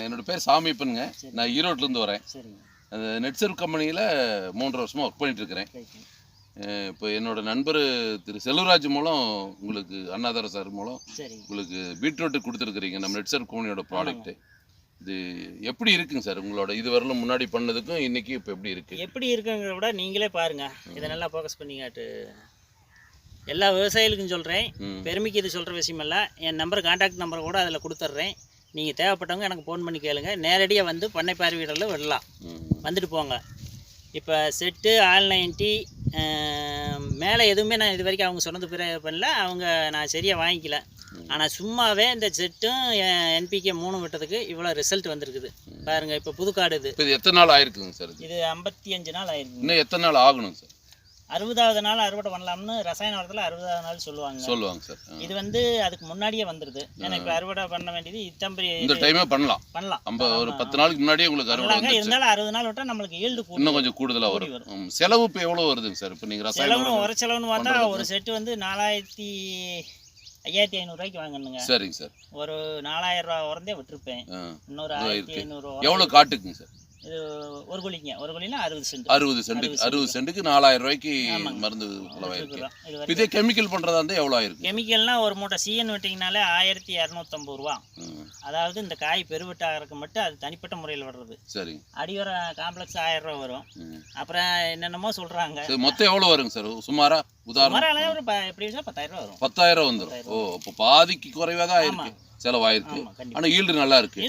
என்னோட பேர் சாமிப்பனுங்க. நான் ஈரோட்லேருந்து வரேன். அந்த நெட்சர்வ் கம்பெனியில் மூன்றரை வருஷமாக ஒர்க் பண்ணிட்டு இருக்கிறேன். ரைட்டு அஹ் இப்போ என்னோட நண்பர் திரு செல்வராஜ் மூலம் உங்களுக்கு அண்ணாதார சார் மூலம் உங்களுக்கு பீட்ரூட் கொடுத்துருக்குறீங்க நம்ம நெட்சர்வ் கம்பெனியோட ப்ராடக்ட்டு இது எப்படி இருக்குங்க சார் உங்களோட இது வரலும் முன்னாடி பண்ணதுக்கும் இன்னைக்கு இப்போ எப்படி இருக்கு? எப்படி இருக்குங்கிறத விட நீங்களே பாருங்க. இதை நல்லா ஃபோக்கஸ் பண்ணிக்காட்டு. எல்லா விவசாயிகளுக்கும் சொல்கிறேன் பெருமைக்கு இது சொல்கிற விஷயம் இல்லை என் நம்பர் கான்டாக்ட் நம்பர் கூட அதில் கொடுத்துட்றேன் நீங்கள் தேவைப்பட்டவங்க எனக்கு ஃபோன் பண்ணி கேளுங்க. நேரடியாக வந்து பண்ணை பார்வையிடல விடலாம். வந்துட்டு போங்க. இப்போ செட்டு ஆல் நைன்ட்டி மேலே எதுவுமே நான் இது வரைக்கும் அவங்க சொன்னது பிற பண்ணல. அவங்க நான் சரியாக வாங்கிக்கல. ஆனால் சும்மாவே இந்த செட்டும் என்பிகே மூணு விட்டதுக்கு இவ்வளோ ரிசல்ட் வந்திருக்குது. பாருங்கள் இப்போ புதுக்காடு இது. எத்தனை நாள் ஆயிருக்குங்க சார் இது? இது ஐம்பத்தி அஞ்சு நாள் ஆயிருக்கு இன்னும் எத்தனை நாள் ஆகணும் சார்? அறுபதாவது நாள் அறுவடை பண்ணலாம்னு ரசாயன உரத்தில் அறுபதாவது நாள் சொல்லுவாங்க. சொல்லுவாங்க சார். இது வந்து அதுக்கு முன்னாடியே வந்துடுது ஏன்னா இப்போ அறுவடை பண்ண வேண்டியது இத்தம்பரி இந்த டைமே பண்ணலாம். பண்ணலாம். நம்ம ஒரு பத்து நாளுக்கு முன்னாடியே உங்களுக்கு அறுவடை இருந்தாலும் அறுபது நாள் விட்டால் நம்மளுக்கு ஈல்டு இன்னும் கொஞ்சம் கூடுதலாக கூடி வரும். செலவு இப்போ எவ்வளோ வருதுங்க சார்? இப்போ நீங்கள் உரம் ஒரு செலவுன்னு பார்த்தா ஒரு செட்டு வந்து நாலாயிரத்தி ஐயாயிரத்தி ஐநூறுரூவாய்க்கு வாங்கணுங்க சரிங்க சார். ஒரு நாலாயிரம் ரூபா உரந்தே விட்டுருப்பேன். இன்னொரு ஆயிரத்தி இருக்கு. ஐநூறு எவ்வளோ காட்டுக்குங்க சார்? ஒரு குழிங்க. ஒரு குழினா அறுபது சென்ட். அறுபது சென்ட்டுக்கு அறுபது சென்ட்டுக்கு நாலாயிரம் ரூபாய்க்கு. மருந்து செலவாயிருக்கு. இது கெமிக்கல் பண்ணுறதா இருந்தால் எவ்வளோ ஆயிருக்கு? கெமிக்கல்னா ஒரு மூட்டை சிஎன் விட்டிங்கனாலே ஆயிரத்தி இரநூத்தம்பது ரூபா. அதாவது இந்த காய் பெருவிட்டாகிறதுக்கு மட்டும் அது தனிப்பட்ட முறையில் வர்றது. சரிங்க அடிவர காம்ப்ளெக்ஸ் ஆயிரம் ரூபா வரும். அப்புறம் என்னென்னமோ சொல்கிறாங்க சரி மொத்தம் எவ்வளோ வருங்க சார்? சுமாரா? உதாரணம். பத்தாயிரம் ரூபா வந்துடும் ஓ இப்போ பாதிக்கு குறைவாக தான் ஆயிருக்கு. செலவாயிருக்கு ஆனால் ஈல்டு நல்லா இருக்கு.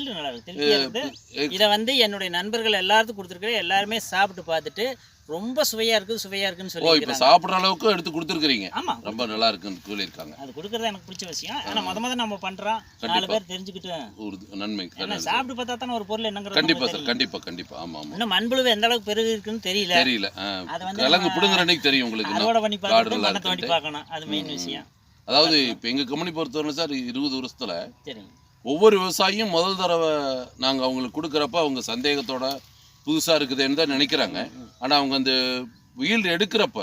இருக்கு. இதை வந்து என்னுடைய நண்பர்கள் எல்லாத்துக்கும் கொடுத்துருக்குறேன். எல்லாருமே சாப்பிட்டு பார்த்துட்டு ரொம்ப சுவையாக இருக்குது சுவையாக இருக்குன்னு ஓ இப்போ சாப்பிட்ற அளவுக்கு எடுத்து கொடுத்துருக்குறீங்க. ஆமாம் ரொம்ப நல்லா இருக்குன்னு சொல்லியிருக்காங்க. அது கொடுக்குறது எனக்கு பிடிச்ச விஷயம். ஆனால் முத முத நம்ம பண்ணுறோம் நாலு பேர் தெரிஞ்சுக்கிட்டு. ஒரு நன்மை சாப்பிட்டு பார்த்தா தானே ஒரு பொருள் என்னங்கிறது கண்டிப்பாக நமக்கு சார். தெரியும். கண்டிப்பாக கண்டிப்பாக ஆமாம் ஆமாம் இன்னும் மண்புழு எந்த அளவுக்கு பெருகு இருக்குன்னு தெரியல. தெரியல அது வந்து கிழங்கு பிடுங்குற அன்னைக்கு தெரியும் உங்களுக்கு அறுவடை பண்ணி பார்க்கணும். அது மெயின் விஷயம். அதாவது இப்போ எங்கள் கம்பெனி பொறுத்தவரை சார் இருபது வருஷத்தில் ஒவ்வொரு விவசாயியும் முதல் தடவை நாங்கள் அவங்களுக்கு கொடுக்குறப்ப அவங்க சந்தேகத்தோட புதுசாக இருக்குதுன்னு தான் நினைக்கிறாங்க. ஆனால் அவங்க அந்த வீல்டு எடுக்கிறப்ப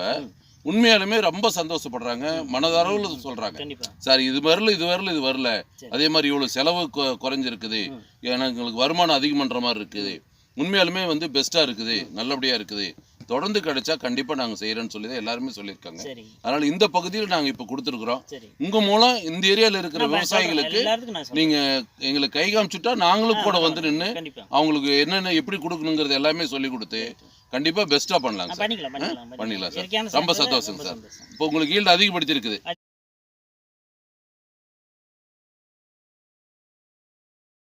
உண்மையாலுமே ரொம்ப சந்தோஷப்படுறாங்க. மனதளவில் சொல்கிறாங்க கண்டிப்பாக சார் இது வரல இது வரல இது வரல. அதே மாதிரி இவ்வளோ செலவு குறைஞ்சிருக்குது. எனக்கு எங்களுக்கு வருமானம் அதிகம் பண்ணுற மாதிரி இருக்குது. உண்மையாலுமே வந்து பெஸ்ட்டாக இருக்குது. நல்லபடியாக இருக்குது. தொடர்ந்து கிடைச்சா கண்டிப்பாக நாங்கள் செய்கிறேன்னு சொல்லி தான் எல்லாருமே சொல்லியிருக்காங்க. சரி. அதனால் இந்த பகுதியில் நாங்கள் இப்போ கொடுத்துருக்குறோம். சரி. உங்கள் மூலம் இந்த ஏரியாவில் இருக்கிற. விவசாயிகளுக்கு எல்லாத்துக்கும் நான் சொல்றேன். நீங்கள் எங்களுக்கு கை காமிச்சுட்டா நாங்களும் கூட வந்து நின்று கண்டிப்பா. அவங்களுக்கு என்னென்ன எப்படி கொடுக்கணுங்கிறது எல்லாமே சொல்லி கொடுத்து கண்டிப்பாக பெஸ்ட்டாக பண்ணலாங்க ஆ, சார். பண்ணிக்கலாம் பண்ணிக்கலாம் பண்ணிக்கலாம். சார். இயற்கையான ரொம்ப சந்தோஷம் சார். இப்போ உங்களுக்கு ஈல்டு அதிகப்படுத்தியிருக்குது.